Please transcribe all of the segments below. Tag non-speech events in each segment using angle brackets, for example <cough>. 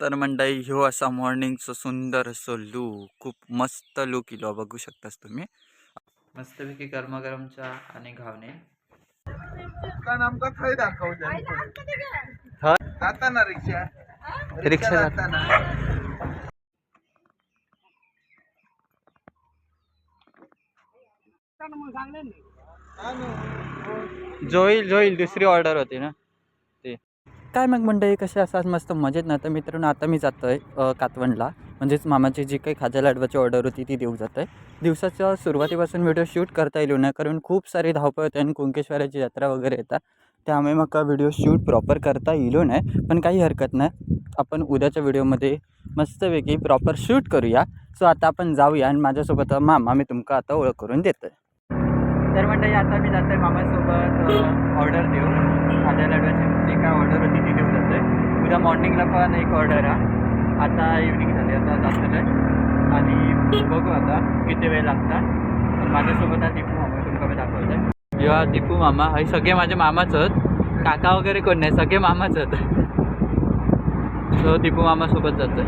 तर मंडळी ह्यो असा मॉर्निंगचं सुंदर असो लूक खूप मस्त लूक इलो बघू शकतास तुम्ही. मस्तपैकी गरमागरम चहा आणि घावणे. कारण आमका थंय दाखवते थंय? जाताना रिक्षा. जाताना. हा. जोईल जोईल दुसरी ऑर्डर होती ना? काय मग मंडळी कसे असतात? मस्त मजेत ना? तर मित्रांनो आता मी जातो आहे कातवणला. म्हणजेच मामाची जी काही खाजा लाडवाची ऑर्डर होती ती देऊ जात आहे दिवसाच्या सुरुवातीपासून व्हिडिओ शूट करता येईल ना? कारण खूप सारी धावपळ होते आणि कुंकेश्वराची यात्रा वगैरे येतात. त्यामुळे मग व्हिडिओ शूट प्रॉपर करता येईलो नाही? पण काही हरकत नाही. आपण उद्याच्या व्हिडिओमध्ये मस्तपैकी प्रॉपर शूट करूया. सो आता आपण जाऊया आणि माझ्यासोबत मामा मी तुमका आता ओळख करून देतो तर म्हणजे आता मी जातो आहे मामासोबत ऑर्डर देऊ खाद्या लाडवाची जी काय ऑर्डर होती ती देऊ जाते उद्या मॉर्निंगला पण एक ऑर्डर आहे. आता इव्हनिंग झाली आता जातलं आहे आणि बघू आता किती वेळ लागतात. पण माझ्यासोबत हा दीपू मामा तुमका मी दाखवतोय. किंवा दीपू मामा. हे सगळे माझे मामाच आहेत. काका वगैरे कोण नाही सगळे मामाच आहेत. सो दीपू मामासोबत जातोय.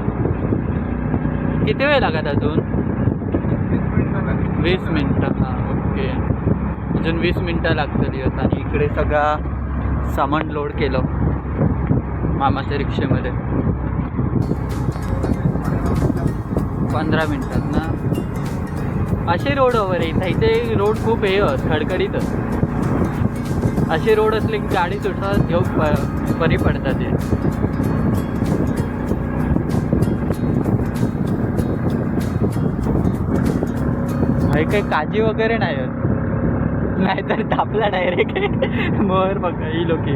किती वेळ लागत अजून? वीस मिनटं. हां ओके. अजून वीस मिनटं लागतली आता आणि इकडे सगळा सामान लोड केलं मामाच्या रिक्षेमध्ये. पंधरा मिनटात ना? असे रोड वगैरे इथं इथे रोड खूप हे खडखडीत. असे रोड असले की गाडी सुटतात घेऊ प बरी पडतात ते. काही काही काजी वगैरे नाही होत. नाहीतर तापला डायरेक्ट मोर बघा ही लोक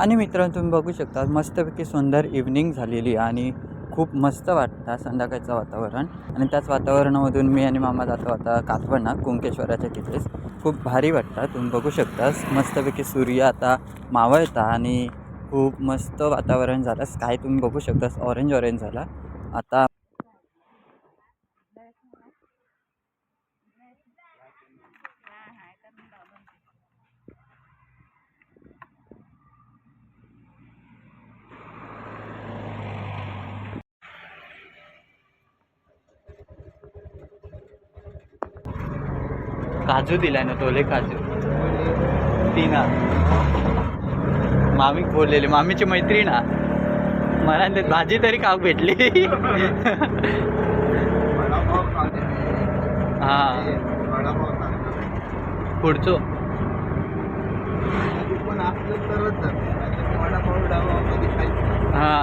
आणि मित्रांनो तुम्ही बघू शकता मस्तपैकी सुंदर इव्हनिंग झालेली आणि खूप मस्त वाटतं संध्याकाळचं वातावरण. आणि त्याच वातावरणामधून मी आणि मामा जातो आता कातवणा कुंकेश्वराच्या तिथेच. खूप भारी वाटतं तुम्ही बघू शकता. मस्तपैकी सूर्य आता मावळता आणि खूप मस्त वातावरण झालं. स्काय तुम्ही बघू शकता ऑरेंज ऑरेंज झाला. आता काजू दिलाय ना तोले काजू. तीना. मामी बोललेली मामीची मैत्रीण हा. मला ते भाजी तरी का भेटली. हा. पुढचो. हा.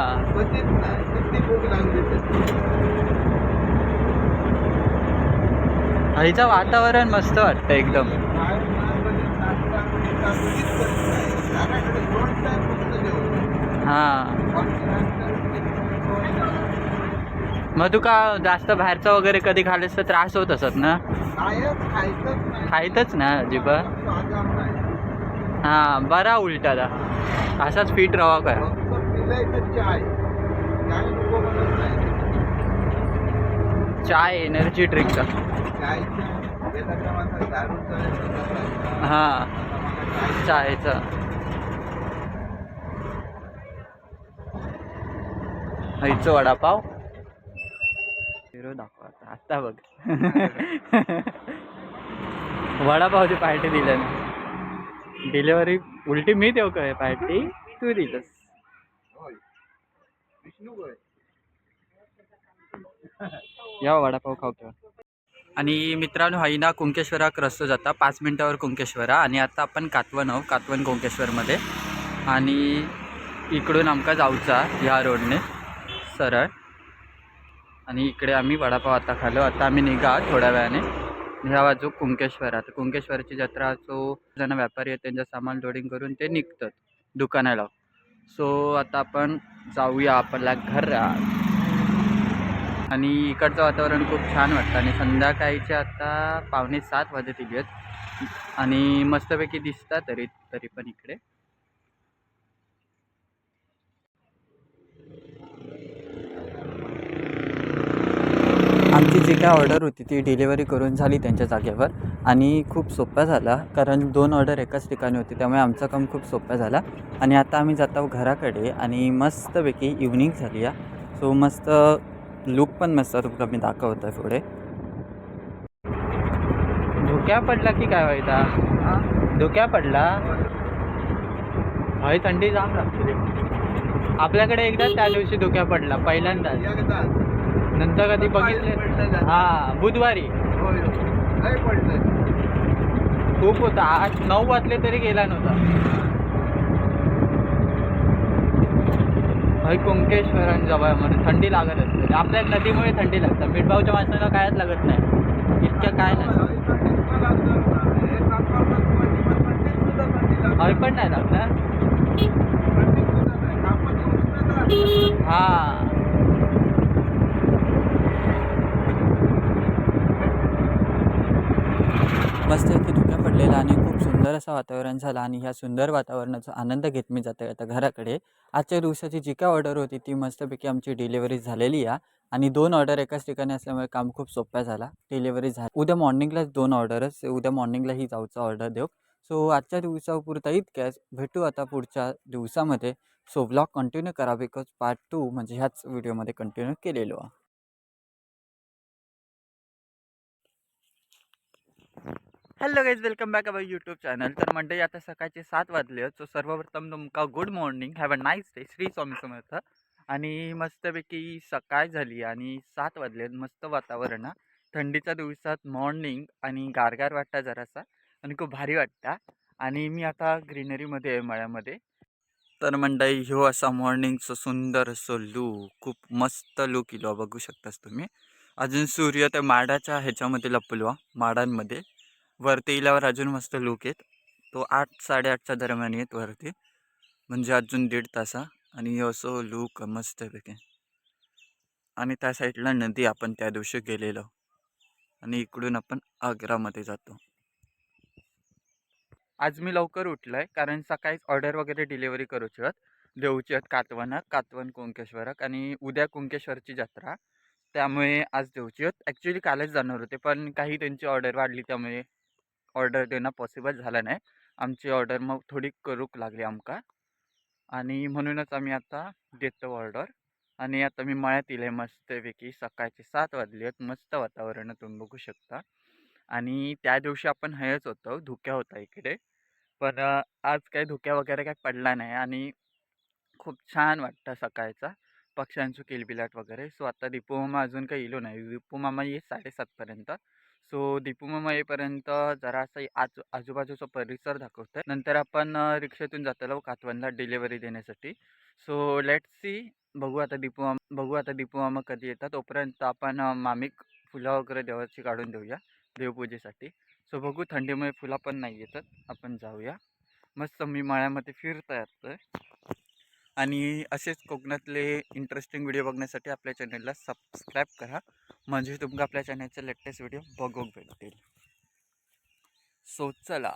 त्याच्याकडे वातावरण मस्त वाटतं एकदम. हा. मग तू का मग तुका जास्त बाहेरचा वगैरे कधी खाल्लेस तर त्रास होत असत ना? खायतच ना अजिबात. हां हा बरा उलटाला. असाच फिट राहा काय चाय एनर्जी ड्रिंक. चायच्या वेदाच्या हा चायचं. हयचं वडापाव. हिरो दाखवा आता आता बघ. वडापावची पार्टी दिलं ना डिलेवरी उलटी मी देऊ काय पार्टी? तू दिलंस. विष्णू <laughs> या वडापाव खाऊ किंवा. आणि मित्रांनो हायना कुंकेश्वराक रस्तो जाता. पाच मिनटावर कुंकेश्वरा. आणि आता आपण कातवन आहोत. कातवन कुंकेश्वरमध्ये. आणि इकडून आमका जाऊचा ह्या रोडने. सरळ. आणि इकडे आम्ही वडापाव आता खालो आता आम्ही निघा थोड्या वेळाने. ह्या बाजू कुंकेश्वर. आता कुंकेश्वराची जत्रा जो जण व्यापारी आहेत त्यांचं सामान लोडिंग करून ते निघतात दुकानाला. सो आता आपण जाऊया. आपल्या घरात आणि इकडचं वातावरण खूप छान वाटतं. आणि संध्याकाळीचे आता पावणे सात वाजतील आहेत आणि मस्तपैकी दिसतात तरी तरी पण इकडे. आमची जी काय ऑर्डर होती ती डिलिव्हरी करून झाली त्यांच्या जागेवर. आणि खूप सोपा झाला कारण दोन ऑर्डर एकाच ठिकाणी होती त्यामुळे आमचं काम खूप सोपं झाला. आणि आता आम्ही जात आहोत घराकडे आणि मस्तपैकी इव्हनिंग झाली आहे. सो मस्त लुक पण मस्त तुमका मी दाखवतो पुढे. धुक्या पडला की काय व्हायचा धुक्या पडला? हय थंडी जाम लागते आपल्याकडे एकदा त्या दिवशी धुक्या पडला पहिल्यांदाच नंतर कधी बघितले हा बुधवारी. खूप होता. आठ नऊ वाजले तरी गेला नव्हता. हय कुंकेश्वरांजवळ म्हणून थंडी लागत असते. म्हणजे आपल्या नदीमुळे थंडी लागतं. मिठभाऊच्या माणसाला कायच लागत नाही. इतकं काय नाही. हवे पण नाही लागणार थंडीत हा. मस्त पडलेला आणि खूप सुंदर असं वातावरण झालं आणि ह्या सुंदर वातावरणाचा आनंद घेत मी जाते आता घराकडे. आजच्या दिवसाची जी काय ऑर्डर होती ती मस्तपैकी आमची डिलिव्हरी झालेली आहे. आणि दोन ऑर्डर एकाच ठिकाणी असल्यामुळे काम खूप सोप्या झाला. डिलिव्हरी झाली. उद्या मॉर्निंगलाच दोन ऑर्डरच उद्या मॉर्निंगलाही जाऊचा ऑर्डर देऊ. सो आजच्या दिवसापुरता इतक्याच. भेटू आता पुढच्या दिवसामध्ये. सो ब्लॉग कंटिन्यू करा बिकॉज पार्ट टू म्हणजे ह्याच व्हिडिओमध्ये कंटिन्यू केलेलो आहे. Hello guys welcome back our YouTube channel. तर म्हणजे आता सकाळचे सात वाजले आहेत सो सर्वप्रथम तुमका good morning have a nice day Shri Swami Samarth. आणि मस्तपैकी सकाळ झाली आणि सात वाजले आहेत मस्त वातावरण आहे. थंडीच्या दिवसात मॉर्निंग आणि गारगार वाटता जरासा आणि खूप भारी वाटता आणि मी आता ग्रीनरीमध्ये आहे मळ्यामध्ये. तर मंडई ह्यो असा मॉर्निंगचं सुंदर असं लूक खूप मस्त लूक इलो बघू शकतास तुम्ही. अजून सूर्य त्या माडाच्या ह्याच्यामध्ये लपलो माडांमध्ये. वरती इल्यावर अजून मस्त लूक येत. तो आठ साडेआठच्या दरम्यान येत वरती. म्हणजे अजून दीड तासा. आणि असो लूक मस्तपैकी. आणि त्या साईडला नदी आपण त्या दिवशी गेलेलो. आणि इकडून आपण आग्रामध्ये जातो. आज मी लवकर उठलो आहे कारण सकाळीच ऑर्डर वगैरे डिलिव्हरी करूची आहेत देऊची आहेत कातवनाक कातवन कुंकेश्वराक. आणि उद्या कुंकेश्वरची जत्रा. त्यामुळे आज देऊची आहेत ॲक्च्युली कालच जाणार होते. पण काही त्यांची ऑर्डर वाढली त्यामुळे ऑर्डर देणं पॉसिबल झालं नाही. आमची ऑर्डर मग थोडी करूक लागली आमका. आणि म्हणूनच आम्ही आता देतो ऑर्डर. आणि आता मी मळ्यात येईल मस्तपैकी सकाळचे सात वाजले आहेत. मस्त वातावरण तुम्ही बघू शकता. आणि त्या दिवशी आपण हयच होतो धुक्या होता इकडे. पण आज काही धुक्या वगैरे काही पडला नाही आणि खूप छान वाटतं सकाळचा. पक्ष्यांचं किलबिलाट वगैरे. सो आता दीपू मामा अजून काही इलो नाही. दीपू मामा येईल साडेसातपर्यंत सो दीपू मामा येईपर्यंत जरासा आज आजूबाजूचा परिसर दाखवतो आहे नंतर आपण रिक्षेतून जातलो कातवनला डिलेवरी देण्यासाठी. सो लेट सी बघू आता दीपुमा बघू आता दीपुमामा कधी येतात. तोपर्यंत आपण मामिक फुलं वगैरे देवाची काढून देऊया देवपूजेसाठी. सो बघू थंडीमुळे फुलं पण नाही येतात. आपण जाऊया. मस्त मी माळ्यामध्ये फिरता येतोय आणि असेच कोकणातले इंटरेस्टिंग व्हिडिओ बघण्यासाठी आपल्या चॅनलला सबस्क्राईब करा. म्हणजे तुमका आपल्या चॅनलचे लेटेस्ट व्हिडिओ बघूक भेटतील. सो चला.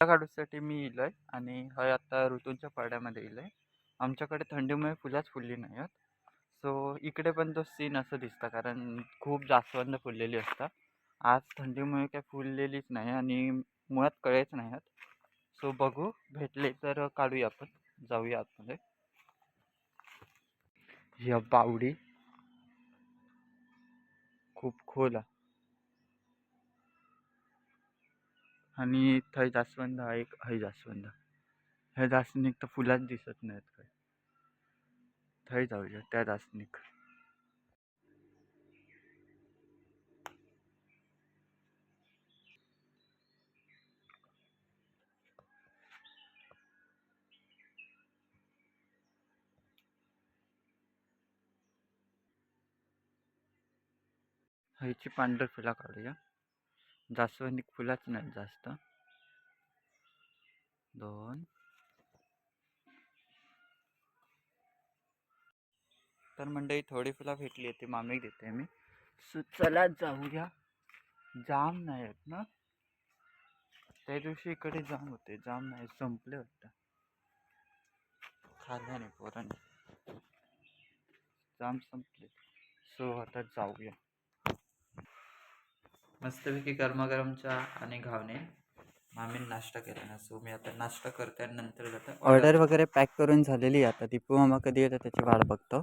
काढूसाठी मी येलो आहे आणि हय आता ऋतूंच्या पाड्यामध्ये येलो आहे आमच्याकडे थंडीमुळे फुलंच फुलली नाही आहेत सो इकडे पण तो सीन असं दिसतं कारण खूप जास्वंद फुललेली असतात. आज थंडीमुळे काय फुललेलीच नाही आणि मुळात कळेच नाही आहेत सो बघू. भेटले तर काढूया आपण. जाऊया आतमध्ये ह्या बावडी खूप खोल आहे. आणि थंय जास्वंद हा एक हय जास्वंद. ह्या जास्वंदीक तर फुलाच दिसत नाहीत काय. थंय जाऊया त्या जास्वंदीक ह्याची पांढर फुलं काढूया. जास्वंदीक फुलाच नाहीत जास्त. दोन. तर मंडळी थोडी फुलं भेटली आहे ती मामीक देते मी. सो चला जाऊया. जाम नाही आहेत ना? त्या दिवशी इकडे जाम होते जाम नाही संपले वाटतं. खाल्ल्या नाही पोरांनी. जाम संपले. सो आता जाऊया. मस्तपैकी गरमागरम चहा आणि घावणे. मामीने नाश्ता केला ना सो मी आता नाश्ता करते आणि नंतर जातो. ऑर्डर वगैरे पॅक करून झालेली आहे आता. दीपू मामा कधी येतं त्याची वाट बघतो.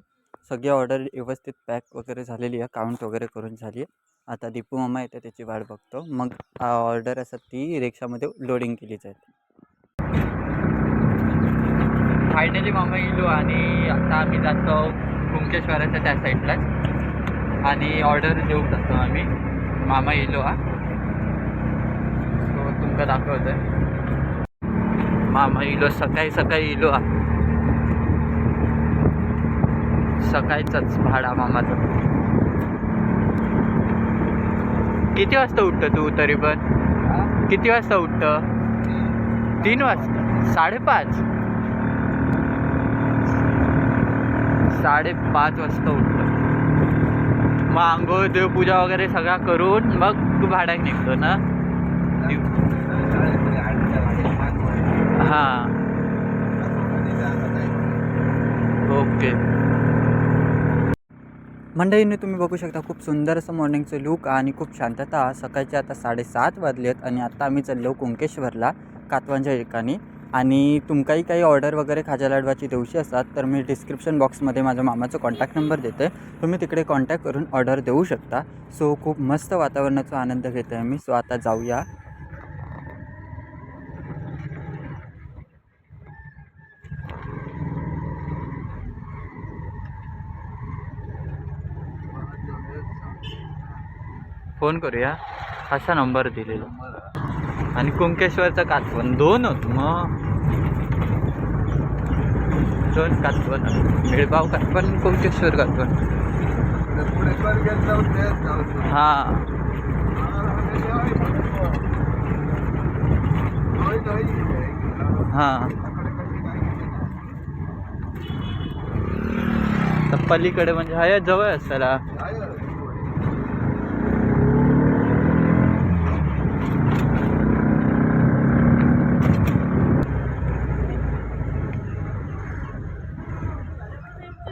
सगळी ऑर्डर व्यवस्थित पॅक वगैरे झालेली आहे काउंट वगैरे करून झाली आहे. आता दीपू मामा येतं त्याची वाट बघतो. मग ऑर्डर असं ती रिक्षामध्ये लोडिंग केली जाते. फायनली मामा येलो आणि आता आम्ही जातो कुंकेश्वराच्या त्या साईडलाच आणि ऑर्डर देऊ जातो आम्ही. मामा येलो हा. सो तुमका दाखवतोय. मामा येलो सकाळी सकाळी येलो हा. सकाळचाच भाडा मामाचा. किती वाजता उठतं तू तरी पण? किती वाजता उठतं? तीन वाजता? साडेपाच? साडेपाच वाजता उठतं. मग आंघोळ देवपूजा वगैरे सगळा करून मग तू भाड्याक निघतो ना? हां. ओके. मंडळींनी तुम्ही बघू शकता खूप सुंदर असं मॉर्निंगचं लुक आणि खूप शांतता सकाळचे आता साडेसात वाजले आहेत आणि आता आम्ही चाललो कुंकेश्वरला कातवांच्या ठिकाणी आणि तुमकाही काही ऑर्डर वगैरे खाजा लाडवाची देऊशी असतात तर मी डिस्क्रिप्शन बॉक्समध्ये माझ्या मामाचा कॉन्टॅक्ट नंबर देते. तुम्ही तिकडे कॉन्टॅक्ट करून ऑर्डर देऊ शकता. सो खूप मस्त वातावरणाचा आनंद घेतो आहे मी सो आता जाऊया. फोन करूया. असा नंबर दिलेला. आणि कुंकेश्वरचा कातवन दोन होत मग. दोन कातवन मिळबाव कातवन कुंकेश्वर कातवन हा. हा. तर पलीकडे म्हणजे हाय जवळ असायला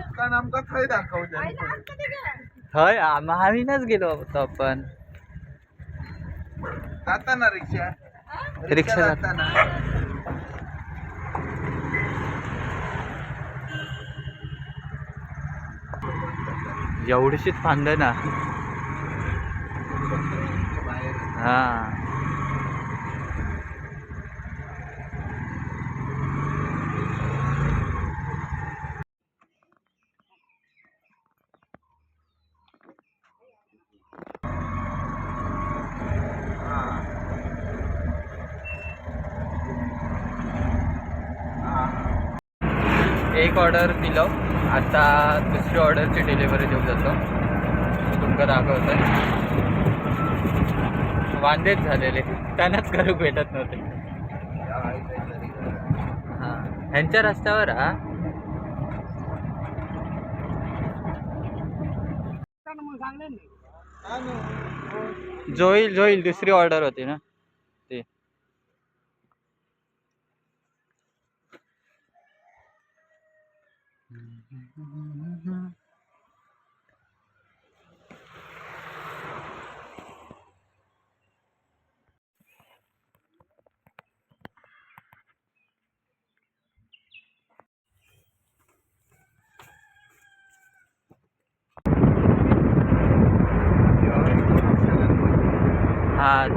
कारण आमका खंय दाखवते हय आम- आम्हीनच गेलो होतो आपण. जाताना रिक्षा. रिक्षा जात- जाताना. एवढीशीच फांद ना. हा. एक ऑर्डर दिलं. आता दुसरी ऑर्डरची डिलिव्हरी देऊ जातो. तुमका दाखवतोय वांदेच झालेले. त्यांनाच करूक भेटत नव्हते. हां. ह्यांच्या रस्त्यावर हा? जोईल जोईल दुसरी ऑर्डर होती ना ती हा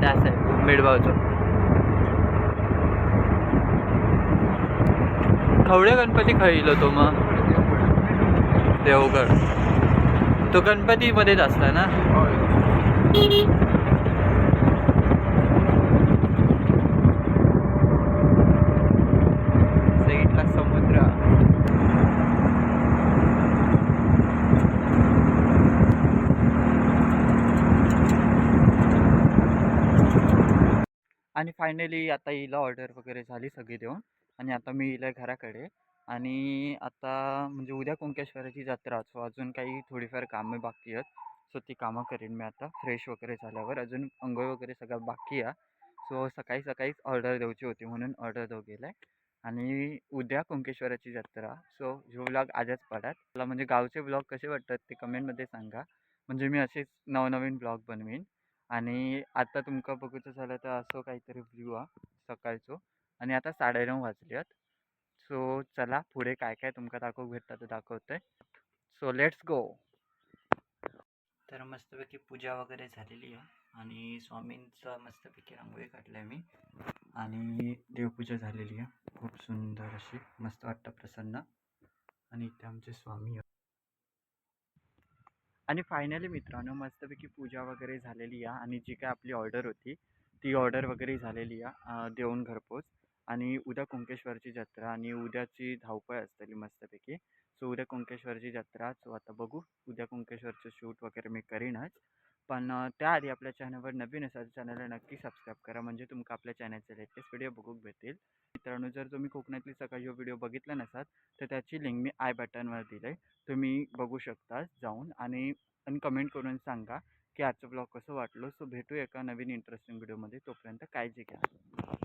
त्या साईड मिडबावचं. खवळे गणपती खळीलो तो मग. देवगड तो गणपतीमध्येच असला ना? साईडला समुद्र. आणि फायनली आता हिला ऑर्डर वगैरे झाली सगळी देऊन. आणि आता मी हिला घराकडे आणि आता म्हणजे उद्या कुंकेश्वराची जत्रा सो अजून काही थोडीफार कामं बाकी आहेत. सो ती कामं करेन मी आता. फ्रेश वगैरे झाल्यावर अजून अंघोळ वगैरे सगळं बाकी आहे. सो सकाळी सकाळीच ऑर्डर द्यायची होती म्हणून ऑर्डर देऊ गेलं आहे आणि उद्या कुंकेश्वराची जत्रा. सो जो ब्लॉग आजच पडात मला म्हणजे गावचे ब्लॉग कसे वाटतात ते कमेंटमध्ये सांगा. म्हणजे मी असेच नवनवीन ब्लॉग बनवीन. आणि आता तुमका बघूचं झालं तर असं काहीतरी व्ह्यू आहे सकाळचो. आणि आता साडेनऊ आहेत सो चला पुढे काय काय तुमका दाखवू भेटतं ते दाखवतंय. So let's go. तर मस्तपैकी पूजा वगैरे झालेली आहे आणि स्वामींचं मस्तपैकी रांगोळी काढली मी आणि देवपूजा झालेली आहे. खूप सुंदर अशी मस्त वाटतं प्रसन्न. आणि इथे आमचे स्वामी. आणि फायनली मित्रांनो मस्तपैकी पूजा वगैरे झालेली आहे आणि जी काय आपली ऑर्डर होती ती ऑर्डर वगैरे झालेली आहे देऊन घरपोच. आणि उद्या कुंकेश्वरची जत्रा आणि उद्याची धावपळ असतली मस्तपैकी. सो उद्या कुंकेश्वरची जत्रा. सो आता बघू. उद्या कुंकेश्वरचं शूट वगैरे मी करीनच पण त्याआधी आपल्या चॅनलवर नवीन असाल चॅनलला नक्की सबस्क्राईब करा. म्हणजे तुमका आपल्या चॅनलचे लेटेस्ट व्हिडिओ बघूक भेटेल मित्रांनो जर तुम्ही कोकणातली सकाळी व्हिडिओ बघितला नसाल तर त्याची लिंक मी आय बटनवर दिली आहे तुम्ही बघू शकता जाऊन. आणि आणि कमेंट करून सांगा की आजचं ब्लॉग कसं वाटलं. सो भेटू एका नवीन इंटरेस्टिंग व्हिडिओमध्ये तोपर्यंत काळजी घ्या.